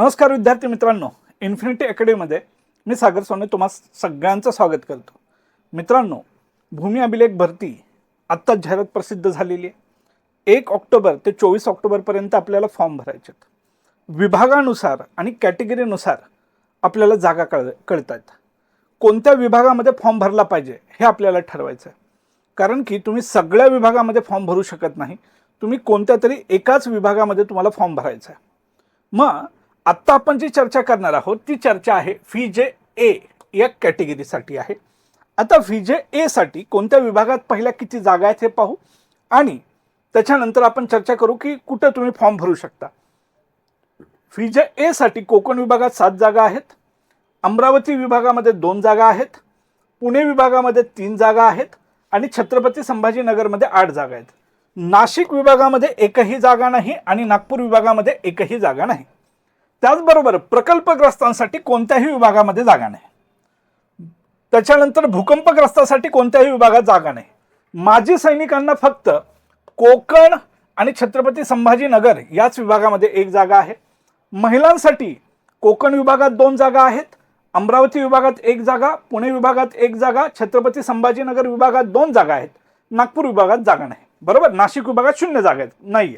नमस्कार विद्यार्थी मित्रांनो इन्फिनिटी अकॅडमीमध्ये मी सागर सोने तुम्हा सगळ्यांचं स्वागत करतो. मित्रांनो भूमी अभिलेख भरती आत्ताच जाहिरात प्रसिद्ध झालेली आहे. एक ऑक्टोबर ते चोवीस ऑक्टोबरपर्यंत आपल्याला फॉर्म भरायचे आहेत. विभागानुसार आणि कॅटेगरीनुसार आपल्याला जागा कळ कळत आहेत कोणत्या विभागामध्ये फॉर्म भरला पाहिजे हे आपल्याला ठरवायचं आहे. कारण की तुम्ही सगळ्या विभागामध्ये फॉर्म भरू शकत नाही. तुम्ही कोणत्या तरी एकाच विभागामध्ये तुम्हाला फॉर्म भरायचा आहे. मग आत्ता आपण जी चर्चा करणार आहोत ती चर्चा आहे फी जे ए या कॅटेगरीसाठी आहे. आता फी जे एसाठी कोणत्या विभागात पहिल्या किती जागा आहेत हे पाहू आणि त्याच्यानंतर आपण चर्चा करू की कुठं तुम्ही फॉर्म भरू शकता. फी जे एसाठी कोकण विभागात सात जागा आहेत अमरावती विभागामध्ये दोन जागा आहेत पुणे विभागामध्ये तीन जागा आहेत आणि छत्रपती संभाजीनगरमध्ये आठ जागा आहेत. नाशिक विभागामध्ये एकही जागा नाही आणि नागपूर विभागामध्ये एकही जागा नाही. त्याचबरोबर प्रकल्पग्रस्तांसाठी कोणत्याही विभागामध्ये जागा नाही. त्याच्यानंतर भूकंपग्रस्तासाठी कोणत्याही विभागात जागा नाही. माजी सैनिकांना फक्त कोकण आणि छत्रपती संभाजीनगर याच विभागामध्ये एक जागा आहे. महिलांसाठी कोकण विभागात दोन जागा आहेत अमरावती विभागात एक जागा पुणे विभागात एक जागा छत्रपती संभाजीनगर विभागात दोन जागा आहेत. नागपूर विभागात जागा नाही. बरोबर? नाशिक विभागात शून्य जागा आहेत. नाही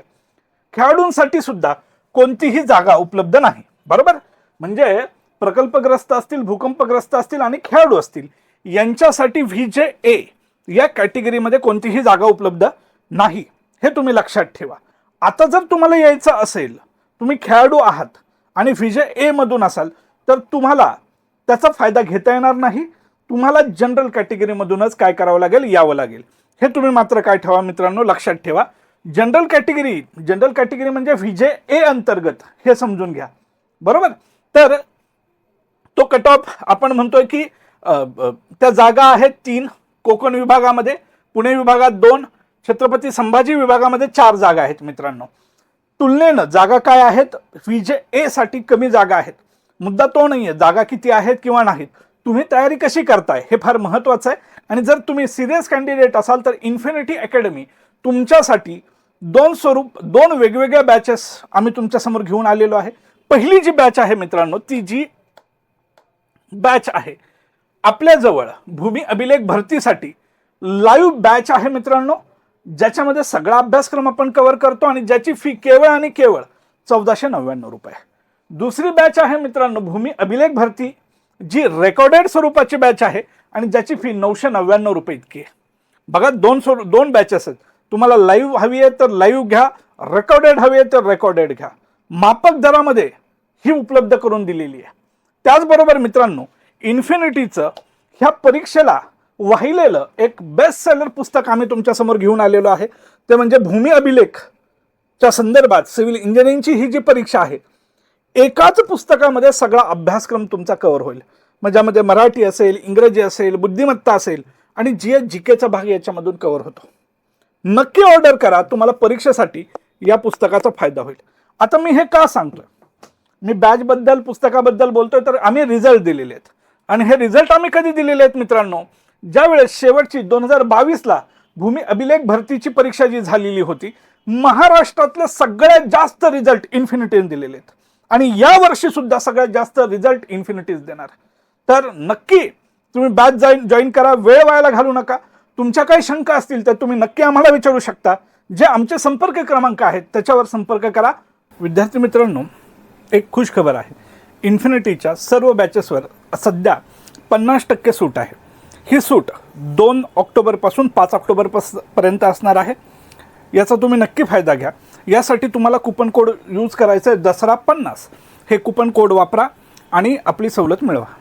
खेळाडूंसाठी सुद्धा कोणतीही जागा उपलब्ध नाही. बरोबर? म्हणजे प्रकल्पग्रस्त असतील भूकंपग्रस्त असतील आणि खेळाडू असतील यांच्यासाठी व्ही जे ए या कॅटेगरीमध्ये कोणतीही जागा उपलब्ध नाही. हे तुम्ही लक्षात ठेवा. आता जर तुम्हाला यायचं असेल तुम्ही खेळाडू आहात आणि व्ही जे एमधून असाल तर तुम्हाला त्याचा फायदा घेता येणार नाही. तुम्हाला जनरल कॅटेगरीमधूनच काय करावं लागेल? यावं लागेल. हे तुम्ही मात्र काय ठेवा मित्रांनो लक्षात ठेवा. जनरल कॅटेगरी जनरल कॅटेगरी म्हणजे व्ही जे ए अंतर्गत हे समजून घ्या. बरोबर? तर तो कट ऑफ आपण म्हणतोय की त्या जागा आहेत तीन कोकण विभागामध्ये पुणे विभागात दोन छत्रपती संभाजी विभागामध्ये चार जागा आहेत मित्रांनो. तुलनेनं जागा काय आहेत? व्ही जे ए साठी कमी जागा आहेत. मुद्दा तो नाही आहे जागा किती आहेत किंवा नाहीत. तुम्ही तयारी कशी करताय हे फार महत्त्वाचं आहे. आणि जर तुम्ही सिरियस कॅन्डिडेट असाल तर इन्फिनिटी अकॅडमी तुमच्यासाठी दोन स्वरूप दोन वेगवेगळ्या बॅचेस आम्ही तुमच्यासमोर घेऊन आलेलो आहे. पहिली जी बॅच आहे मित्रांनो ती जी बॅच आहे आपल्याजवळ भूमी अभिलेख भरतीसाठी लाईव्ह बॅच आहे मित्रांनो ज्याच्यामध्ये सगळा अभ्यासक्रम आपण कव्हर करतो आणि ज्याची फी केवळ आणि केवळ चौदाशे नव्याण्णव रुपये दुसरी बॅच आहे मित्रांनो भूमी अभिलेख भरती जी रेकॉर्डेड स्वरूपाची बॅच आहे आणि ज्याची फी नऊशे नव्याण्णव रुपये इतकी आहे. बघा दोन स्वरूप दोन बॅचेस आहेत. तुम्हाला लाईव्ह हवी आहे तर लाईव्ह घ्या रेकॉर्डेड हवी आहे तर रेकॉर्डेड घ्या. मापक दरामध्ये ही उपलब्ध करून दिलेली आहे. त्याचबरोबर मित्रांनो इन्फिनिटीचं ह्या परीक्षेला वाहिलेलं एक बेस्ट सेलर पुस्तक आम्ही तुमच्यासमोर घेऊन आलेलो आहे. ते म्हणजे भूमी अभिलेखच्या संदर्भात सिव्हिल इंजिनिअरिंगची ही जी परीक्षा आहे एकाच पुस्तकामध्ये सगळा अभ्यासक्रम तुमचा कव्हर होईल. मग ज्यामध्ये मराठी असेल इंग्रजी असेल बुद्धिमत्ता असेल आणि जी एस जी केचा भाग याच्यामधून कव्हर होतो. नक्की ऑर्डर करा तुम्हाला परीक्षेसाठी या पुस्तकाचा फायदा होईल. आता मी हे का सांगतोय? मी बॅचबद्दल पुस्तकाबद्दल बोलतोय तर आम्ही रिझल्ट दिलेले आहेत. आणि हे रिझल्ट आम्ही कधी दिलेले आहेत मित्रांनो? ज्यावेळेस शेवटची दोन हजार बावीसला भूमी अभिलेख भरतीची परीक्षा जी झालेली होती महाराष्ट्रातले सगळ्यात जास्त रिझल्ट इन्फिनिटीने दिलेले आहेत. आणि या वर्षी सुद्धा सगळ्यात जास्त रिझल्ट इन्फिनिटीज देणार. तर नक्की तुम्ही बॅच जॉईन जॉईन करा वेळ व्हायला घालू नका. तुमच्या काही शंका असतील तर तुम्ही नक्की आम्हाला विचारू शकता. जे आमचे संपर्क क्रमांक आहेत त्याच्यावर संपर्क करा. विद्यार्थी मित्रांनो एक खुश खबर आहे. इन्फिनिटीच्या सर्व बॅचेसवर सध्या पन्नास टक्के सूट आहे. ही सूट दोन ऑक्टोबरपासून पाच ऑक्टोबरपास पर्यंत असणार आहे. याचा तुम्ही नक्की फायदा घ्या. यासाठी तुम्हाला कुपन कोड यूज करायचं आहे दसरा पन्नास. हे कुपन कोड वापरा आणि आपली सवलत मिळवा.